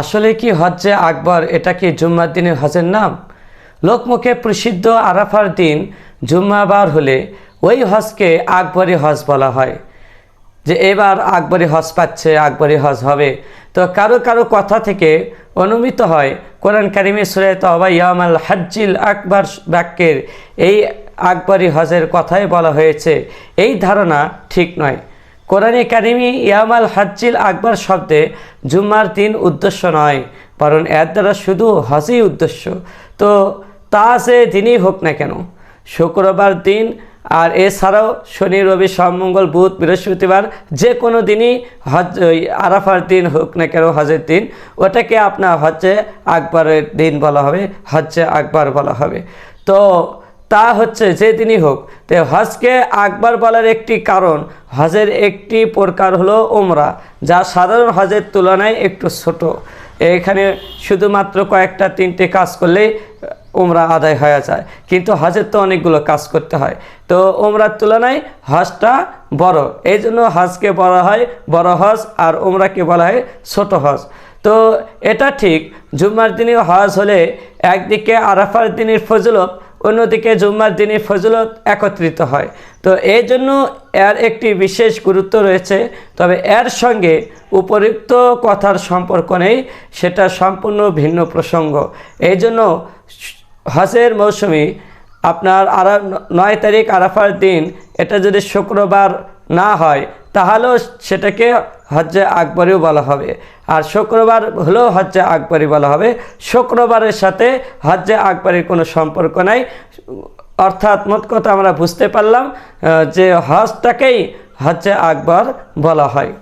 আসলে কি হজ্জে আকবর এটা কি জুম্মার দিনের হজের নাম? লোকমুখে প্রসিদ্ধ আরাফার দিন জুম্মাবার হলে ওই হজকে আকবরী হজ বলা হয়। যে এবার আকবরী হজ পাচ্ছে, আকবরী হজ হবে। তো কারও কারও কথা থেকে অনুমিত হয়, কোরআন কারিমে সুরে তবা ইয়ামাল হাজ্জিল আকবর বাক্যের এই আকবরী হজের কথাই বলা হয়েছে। এই ধারণা ঠিক নয়। কোরআনে কারিমি ইয়ামাল হাজ্জিল আকবর শব্দে জুম্মার দিন উদ্দেশ্য নয় কারণ এর দ্বারা শুধু হজই উদ্দেশ্য। তো তা সে দিনই হোক না কেন, শুক্রবার দিন আর এছাড়াও শনি, রবি মঙ্গল, বুধ, বৃহস্পতিবার যে কোনো দিনই হজ আরাফার দিন হোক না কেন, হজের দিন, ওটাকে আপনার হজ্জে আকবরের দিন বলা হবে হজ্জে আকবর বলা হবে। তো তা হচ্ছে যে তিনি হোক। তো হজকে আকবর বলার একটি কারণ, হজের একটি প্রকার হলো ওমরা যা সাধারণ হজের তুলনায় একটু ছোট। এখানে শুধুমাত্র কয়েকটা, তিনটে কাজ করলেই ওমরা আদায় হয়ে যায়। কিন্তু হজের তো অনেকগুলো কাজ করতে হয়। তো ওমরার তুলনায় হজটা বড়। এই জন্য হজকে বলা হয় বড় হজ আর ওমরাকে বলা হয় ছোট হজ। তো এটা ঠিক, জুম্মার দিনে হজ হলে একদিকে আরাফার দিনের ফজলত অন্যদিকে জুম্মার দিনের ফজলত একত্রিত হয়। তো এই জন্য এর একটি বিশেষ গুরুত্ব রয়েছে। তবে এর সঙ্গে উপযুক্ত কথার সম্পর্ক নেই, সেটা সম্পূর্ণ ভিন্ন প্রসঙ্গ। এই জন্য হজের মৌসুমি আপনার আরা নয় তারিখ আরাফার দিন, এটা যদি শুক্রবার না হয় তাহলেও সেটাকে হজ্জে আকবরেও বলা হবে। আর শুক্রবার হলেও হজ্জে আকবরই বলা হবে। শুক্রবারের সাথে হজ্জে আকবরের কোনো সম্পর্ক নাই। অর্থাৎ মোট কথা আমরা বুঝতে পারলাম যে হজটাকেই হজ্জে আকবর বলা হয়।